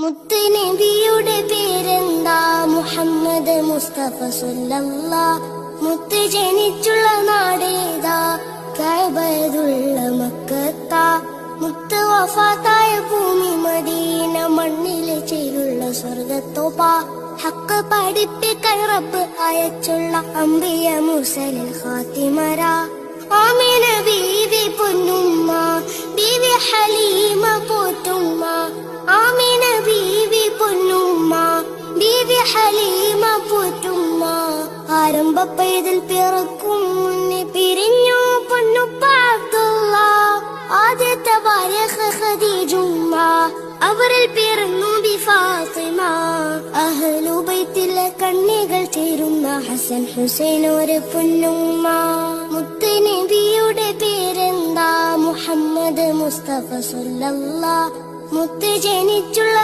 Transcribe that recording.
മുത്ത് പേരെന്താ? മുഹമ്മദ് മുസ്തഫ സുല്ലല്ല മുത്ത് ജനിച്ചുള്ള നാടേതാ? കഅബതുള്ള മക്കത്താ. മുത്ത് വഫാത്തായ ഭൂമി മദീന മണ്ണിലെ ചേരുള്ള സ്വർഗത്തോപ്പാ ഹക്ക് പഠിപ്പിക്കൽ റബ്ബ് അയച്ചുള്ള അമ്പിയ മുസലിൽ ഖാത്തിമര. ഹലീമ പോറ്റുമ്മ. ആരംഭപ്പേതിൽ പിറക്കും മുന്നേ പിരിഞ്ഞു പൊന്നുപ്പ അബ്ദുള്ള. ആദ്യത്തെ ഭാര്യ ഖദീജുമ്മ. അവരിൽ പിറന്നു ബി ഫാത്തിമ. കണ്ണികൾ ചേരുന്ന ഹസൻ ഹുസൈൻ ഒരു പൊന്നുമ്മ. മുത്ത് പേരെന്താ? മുഹമ്മദ് മുസ്തഫ സുല്ലല്ല മുത്ത് ജനിച്ചുള്ള